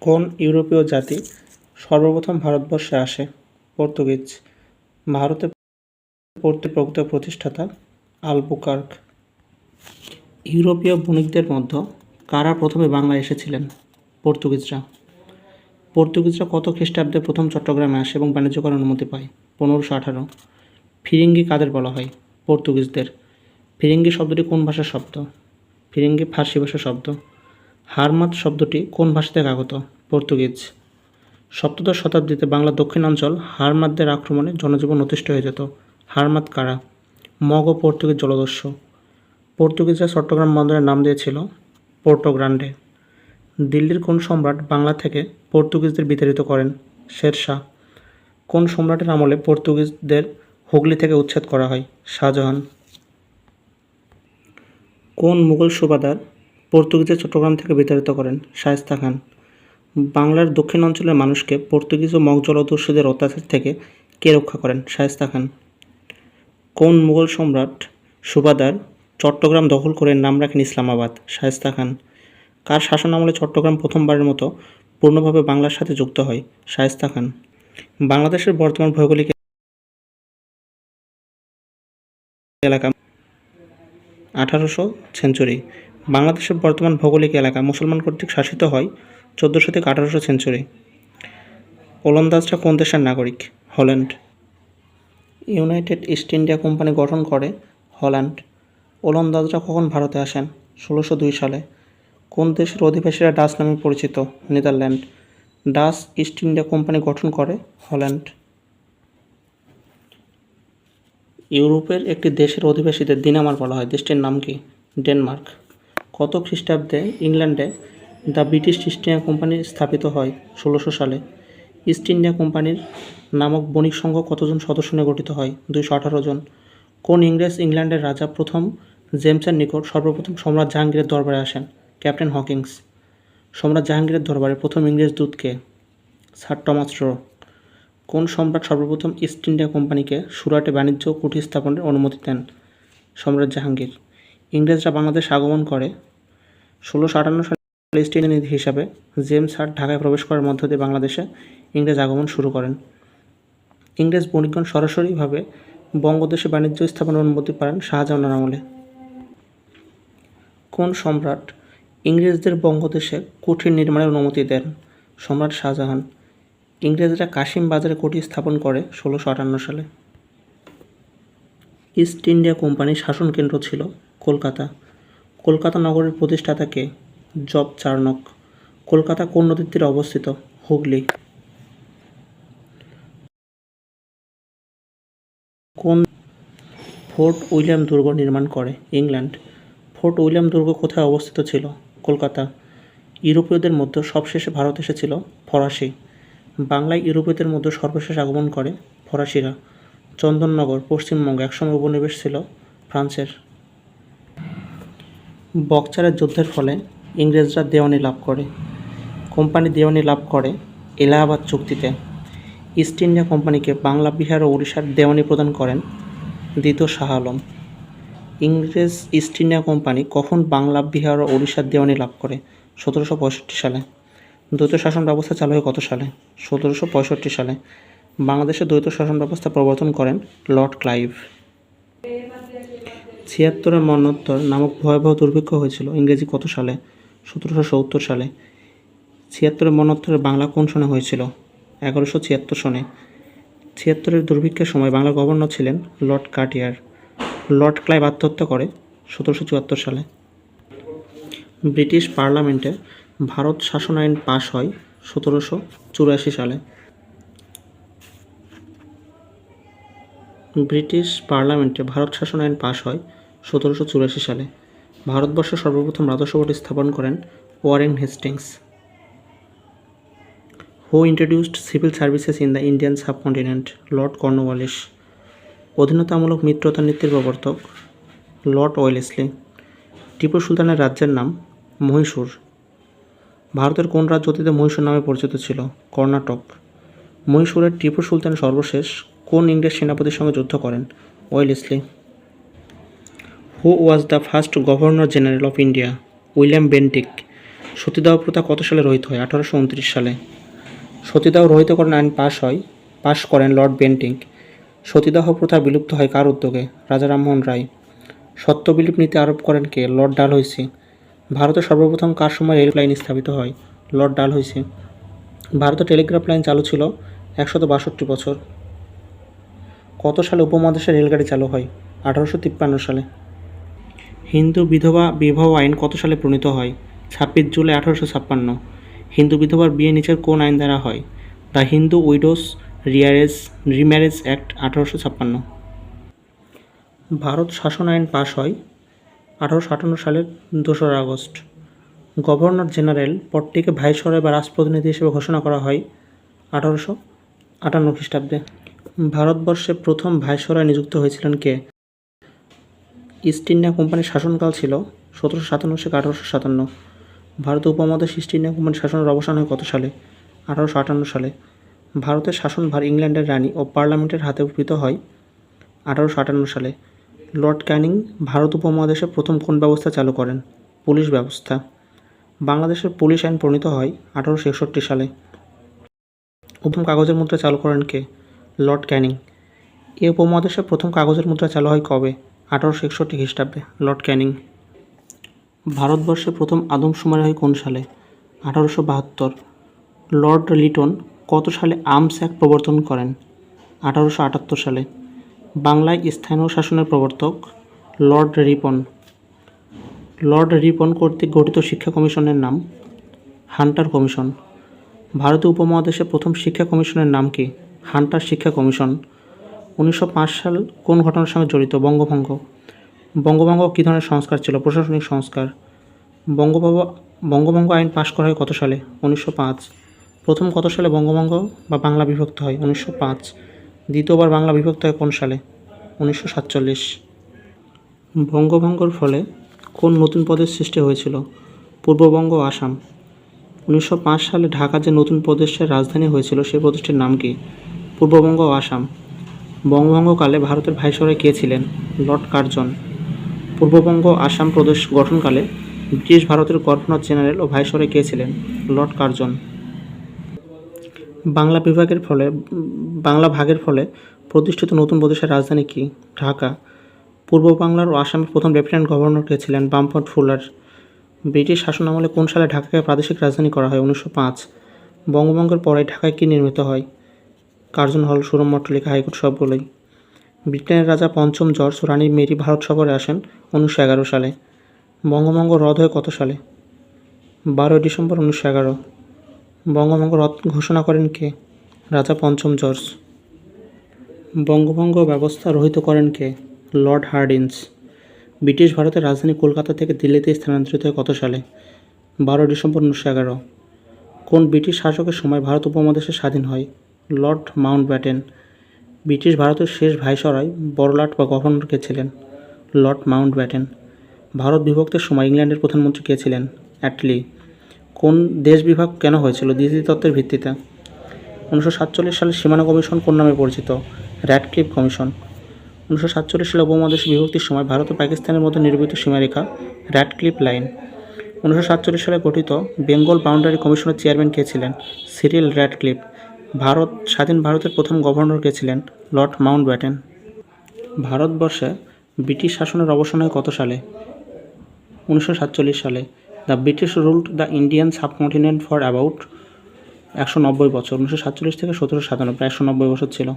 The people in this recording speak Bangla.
কোন ইউরোপীয় জাতি সর্বপ্রথম ভারতবর্ষে আসে? পর্তুগিজ। ভারতে প্রকৃত প্রতিষ্ঠাতা আলবুকার্ক। ইউরোপীয় বণিকদের মধ্যে কারা প্রথমে বাংলায় এসেছিলেন? পর্তুগিজরা। পর্তুগিজরা কত খ্রিস্টাব্দে প্রথম চট্টগ্রামে আসে এবং বাণিজ্য করার অনুমতি পায়? পনেরোশো আঠারো। ফিরিঙ্গি কাদের বলা হয়? পর্তুগিজদের। ফিরিঙ্গি শব্দটি কোন ভাষার শব্দ? ফিরিঙ্গি ফার্সি ভাষার শব্দ। হারমাত শব্দটি কোন ভাষা থেকে আগত? পর্তুগিজ। সপ্তদশ শতাব্দীতে বাংলার দক্ষিণাঞ্চল হারমাতদের আক্রমণে জনজীবন অতিষ্ঠ হয়ে যেত। হারমাত কারা? মগ ও পর্তুগিজ জলদস্যু। পর্তুগিজরা চট্টগ্রাম বন্দরের নাম দিয়েছিল পোর্টো গ্রান্ডে। দিল্লির কোন সম্রাট বাংলা থেকে পর্তুগিজদের বিতাড়িত করেন? শেরশাহ। কোন সম্রাটের আমলে পর্তুগিজদের হুগলি থেকে উচ্ছেদ করা হয়? শাহজাহান। কোন মুঘল সুবাদার পর্তুগিজের চট্টগ্রাম থেকে বিতাড়িত করেন শায়েস্তা খান। বাংলার দক্ষিণ অঞ্চলের মানুষকে পর্তুগিজ ও মগ জলদস্যুদের অত্যাচার থেকে কে রক্ষা করেন শায়েস্তা খান? কোন মুঘল সম্রাট সুবাদার চট্টগ্রাম দখল করে নাম রাখেন ইসলামাবাদ? শায়েস্তা খান। কার শাসন আমলে চট্টগ্রাম প্রথমবারের মতো পূর্ণভাবে বাংলার সাথে যুক্ত হয় শায়েস্তা খান? বাংলাদেশের বর্তমান ভৌগোলিক এলাকা আঠারোশো সেঞ্চুরি। বাংলাদেশের বর্তমান ভৌগোলিক এলাকা মুসলমান কর্তৃক শাসিত হয় চোদ্দোশো থেকে আঠারোশো সেঞ্চুরি। ওলন্দাজরা কোন দেশের নাগরিক? Holland. United East India Company গঠন করে হল্যান্ড। ওলন্দাজরা কখন ভারতে আসেন? ষোলোশো দুই সালে। কোন দেশের অধিবাসীরা ডাচ নামে পরিচিত? Netherland. Dutch East India Company গঠন করে হল্যান্ড। ইউরোপের একটি দেশের অধিবাসীদের দিনামার বলা হয়। দেশটির নাম কি? ডেনমার্ক। কত খ্রিস্টাব্দে ইংল্যান্ডে the British East India Company স্থাপিত হয়? ষোলোশো সালে। ইস্ট ইন্ডিয়া কোম্পানির নামক বণিক সংঘ কতজন সদস্য নিয়ে গঠিত হয়? দুইশো আঠারো জন। কোন ইংরেজ ইংল্যান্ডের রাজা প্রথম জেমসের নিকট সর্বপ্রথম সম্রাট জাহাঙ্গীরের দরবারে আসেন? Captain Hawkins. সম্রাট জাহাঙ্গীরের দরবারে প্রথম ইংরেজ দূতকে স্যার টমাস রো। কোন সম্রাট সর্বপ্রথম ইস্ট ইন্ডিয়া কোম্পানিকে সুরাটে বাণিজ্য কুটির স্থাপনের অনুমতি দেন? সম্রাট জাহাঙ্গীর। ইংরেজরা বাংলাদেশ আগমন করে ষোলোশো আটান্ন সালে ইস্ট ইন্ডিয়া নীতি হিসাবে জেমস হার্ট ঢাকায় প্রবেশ করার মধ্য দিয়ে বাংলাদেশে ইংরেজ আগমন শুরু করেন। ইংরেজ বণিকগণ সরাসরিভাবে বঙ্গদেশে বাণিজ্য স্থাপনের অনুমতি পান শাহজাহানের আমলে। কোন সম্রাট ইংরেজদের বঙ্গদেশে কুঠির নির্মাণের অনুমতি দেন? সম্রাট শাহজাহান। ইংরেজরা কাশিম বাজারে কুঠি স্থাপন করে ষোলোশো আটান্ন সালে। ইস্ট ইন্ডিয়া কোম্পানির শাসন কেন্দ্র ছিল কলকাতা। কলকাতা নগরের প্রতিষ্ঠাতা কে জব চার্নক কলকাতা কোন নদীর তীরে অবস্থিত? হুগলি। কোন ফোর্ট উইলিয়াম দুর্গ নির্মাণ করে? ইংল্যান্ড। ফোর্ট উইলিয়াম দুর্গ কোথায় অবস্থিত ছিল? কলকাতা। ইউরোপীয়দের মধ্যে সবশেষে ভারত এসেছিল ফরাসি। বাংলায় ইউরোপীয়দের মধ্যে সর্বশেষ আগমন করে ফরাসিরা। চন্দননগর, পশ্চিমবঙ্গ একসময় উপনিবেশ ছিল ফ্রান্সের। বকচারের যুদ্ধের ফলে ইংরেজরা দেওয়ানি লাভ করে। কোম্পানি দেওয়ানি লাভ করে এলাহাবাদ চুক্তিতে। ইস্ট ইন্ডিয়া কোম্পানিকে বাংলা, বিহার ও উড়িষ্যার দেওয়ানি প্রদান করেন দ্বিতীয় শাহ আলম। ইংরেজ ইস্ট ইন্ডিয়া কোম্পানি কখন বাংলা, বিহার ও উড়িষ্যার দেওয়ানি লাভ করে? সতেরোশো পঁয়ষট্টি সালে। দ্বৈত শাসন ব্যবস্থা চালু হয় কত সালে? সতেরোশো পঁয়ষট্টি সালে। বাংলাদেশে দ্বৈত শাসন ব্যবস্থা প্রবর্তন করেন লর্ড ক্লাইভ। ছিয়াত্তরের মন্বত্তর নামক ভয়াবহ দুর্ভিক্ষ হয়েছিল ইংরেজি কত সালে? সতেরোশো সত্তর সালে। ছিয়াত্তরের মন্বত্তরের বাংলা কোন সনে হয়েছিল? এগারোশো ছিয়াত্তর সনে। ছিয়াত্তরের দুর্ভিক্ষের সময় বাংলার গভর্নর ছিলেন লর্ড কার্টিয়ার। লর্ড ক্লাইভ আত্মহত্যা করে সতেরোশো চুয়াত্তর সালে। ব্রিটিশ পার্লামেন্টে ভারত শাসন আইন পাশ হয় সতেরোশো চুরাশি সালে। ব্রিটিশ পার্লামেন্টে ভারত শাসন আইন পাশ হয় সতেরোশো চুরাশি সালে ভারতবর্ষে সর্বপ্রথম রাজস্ব বোর্ড স্থাপন করেন Warren Hastings. Who introduced civil services in the Indian subcontinent Lord Cornwallis অধীনতামূলক মিত্রতা নীতির প্রবর্তক। লর্ড ওয়েলেসলি টিপু সুলতানের রাজ্যের নাম মহীশূর। ভারতের কোন রাজ্য অতীতে মহীশূর নামে পরিচিত ছিল? কর্ণাটক। মহীশূরের টিপু সুলতান সর্বশেষ কোন ইংরেজ সেনাপতির সঙ্গে যুদ্ধ করেন? Wellesley who was the first governor general of India William Bentinck সতীদাহ প্রথা কত সালে রহিত হয়? আঠারোশো উনত্রিশ সালে। সতীদাহ রহিতকরণ আইন পাশ হয়। পাশ করেন লর্ড বেন্টিং সতীদাহ প্রথা বিলুপ্ত হয় কার উদ্যোগে? রাজা রামমোহন রায়। সত্য বিলুপ নীতি আরোপ করেন কে? লর্ড ডালহৌসি ভারতে সর্বপ্রথম কার সময় রেল লাইন স্থাপিত হয়? লর্ড ডালহৌসি ভারতে টেলিগ্রাফ লাইন চালু ছিল একশত বাষট্টি বছর। কত সালে উপমহাদেশে রেলগাড়ি চালু হয়? আঠারোশো তিপ্পান্ন সালে। হিন্দু বিধবা বিবাহ আইন কত সালে প্রণীত হয়? ছাব্বিশ জুলাই আঠারোশো ছাপ্পান্ন। হিন্দু বিধবার বিয়ে নিচের কোন আইন দ্বারা হয়? The Hindu widows remarriage, remarriage act আঠারোশো ছাপ্পান্ন। ভারত শাসন আইন পাশ হয় আঠারোশো আটান্ন সালের দোসরা আগস্ট। গভর্নর জেনারেল পদটিকে ভাইসরয় বা রাজপ্রতিনিধি হিসেবে ঘোষণা করা হয় আঠারোশো আটান্ন খ্রিস্টাব্দে। ভারতবর্ষে প্রথম ভাইসরয় নিযুক্ত হয়েছিলেন কে? ইস্ট ইন্ডিয়া কোম্পানির শাসনকাল ছিল সতেরোশো সাতান্ন থেকে আঠারোশো সাতান্ন। ভারত উপমহাদেশ ইস্ট ইন্ডিয়া কোম্পানির শাসনের অবসান হয় কত সালে? আঠারোশো আটান্ন সালে। ভারতের শাসনভার ইংল্যান্ডের রানী ও পার্লামেন্টের হাতে উপকৃত হয় আঠারোশো আটান্ন সালে। লর্ড ক্যানিং ভারত উপমহাদেশে প্রথম কোন ব্যবস্থা চালু করেন? পুলিশ ব্যবস্থা। বাংলাদেশের পুলিশ আইন প্রণীত হয় আঠারোশো একষট্টি সালে। প্রথম কাগজের মুদ্রা চালু করেন কে? লর্ড ক্যানিং। এ উপমহাদেশে প্রথম কাগজের মুদ্রা চালু হয় কবে? আঠারোশো একষট্টি খ্রিস্টাব্দে, লর্ড ক্যানিং। ভারতবর্ষে প্রথম আদমশুমারি হয় কোন সালে? আঠারোশো বাহাত্তর। লর্ড লিটন কত সালে আর্মস অ্যাক্ট প্রবর্তন করেন? আঠারোশো আটাত্তর সালে। বাংলায় স্থানীয় শাসনের প্রবর্তক লর্ড রিপন। লর্ড রিপন কর্তৃক গঠিত শিক্ষা কমিশনের নাম হান্টার কমিশন। ভারতীয় উপমহাদেশে প্রথম শিক্ষা কমিশনের নাম কি? হান্টার শিক্ষা কমিশন। উনিশশো পাঁচ সাল কোন ঘটনার সঙ্গে জড়িত? বঙ্গভঙ্গ। বঙ্গভঙ্গ কী ধরনের সংস্কার ছিল? প্রশাসনিক সংস্কার। বঙ্গভঙ্গ বঙ্গভঙ্গ আইন পাশ করা হয় কত সালে? উনিশশো পাঁচ। প্রথম কত সালে বঙ্গভঙ্গ বা বাংলা বিভক্ত হয়? উনিশশো পাঁচ। দ্বিতীয়বার বাংলা বিভক্ত হয় কোন সালে? উনিশশো সাতচল্লিশ। বঙ্গভঙ্গর ফলে কোন নতুন পদের সৃষ্টি হয়েছিল? পূর্ববঙ্গ আসাম। উনিশশো পাঁচ সালে ঢাকা যে নতুন প্রদেশের রাজধানী হয়েছিল সেই প্রদেশটির নাম কি? পূর্ববঙ্গ আসাম। বঙ্গভঙ্গকালে ভারতের ভাইসরয় কে ছিলেন? Lord Curzon. পূর্ববঙ্গ আসাম প্রদেশ গঠনকালে ব্রিটিশ ভারতের গভর্নর জেনারেল ও ভাইসরয় কে ছিলেন? Lord Curzon. বাংলা বিভাগের ফলে, বাংলা ভাগের ফলে প্রতিষ্ঠিত নতুন প্রদেশের রাজধানী কি? ঢাকা। পূর্ব বাংলার ও আসামের প্রথম লেফটেন্যান্ট গভর্নর কে ছিলেন? বামফোর্ড ফুলার। ব্রিটিশ শাসন আমলে কোন সালে ঢাকাকে প্রাদেশিক রাজধানী করা হয়? উনিশশো পাঁচ। বঙ্গভঙ্গের পরে ঢাকায় কী নির্মিত হয়? কার্জন হল, সুরম মট্টলিকা হাইকোর্ট সবগুলোই। ব্রিটেনের রাজা পঞ্চম জর্জ রানী মেরি ভারত সফরে আসেন উনিশশো এগারো সালে। বঙ্গভঙ্গ রদ হয় কত সালে? বারোই ডিসেম্বর উনিশশো এগারো। বঙ্গভঙ্গ রদ ঘোষণা করেন কে? রাজা পঞ্চম জর্জ। বঙ্গভঙ্গ ব্যবস্থা রহিত করেন কে? লর্ড হার্ডিন্স ব্রিটিশ ভারতের রাজধানী কলকাতা থেকে দিল্লিতে স্থানান্তরিত হয় কত সালে? বারো ডিসেম্বর উনিশশো এগারো। কোন ব্রিটিশ শাসকের সময় ভারত উপমহাদেশে স্বাধীন হয়? লর্ড মাউন্ট ব্যাটেন ব্রিটিশ ভারতের শেষ ভাইসরয় বড়লাট বা গভর্নর কে ছিলেন? লর্ড মাউন্ট ব্যাটেন ভারত বিভক্তের সময় ইংল্যান্ডের প্রধানমন্ত্রী কে ছিলেন? অ্যাটলি, কোন দেশ বিভাগ কেন হয়েছিল? দ্বিতীয় তত্ত্বের ভিত্তিতে। উনিশশো সাতচল্লিশ সালে সীমানা কমিশন কোন নামে পরিচিত? Radcliffe commission. উনিশশো সাতচল্লিশ সালে উপমহাদেশ বিভক্তির সময় ভারত ও পাকিস্তানের মধ্যে নির্মিত সীমারেখা র্যাডক্লিফ লাইন। উনিশশো সাতচল্লিশ সালে গঠিত বেঙ্গল বাউন্ডারি কমিশনের চেয়ারম্যান কে ছিলেন? Cyril Radcliffe. ভারত, স্বাধীন ভারতের প্রথম গভর্নর কে ছিলেন? লর্ড মাউন্ট ব্যাটেন ভারতবর্ষে ব্রিটিশ শাসনের অবসান হয় কত সালে? উনিশশো সাতচল্লিশ সালে। The British ruled the Indian subcontinent for about একশো নব্বই বছর। উনিশশো সাতচল্লিশ থেকে সতেরোশো সাতানব্বই একশো নব্বই বছর ছিল।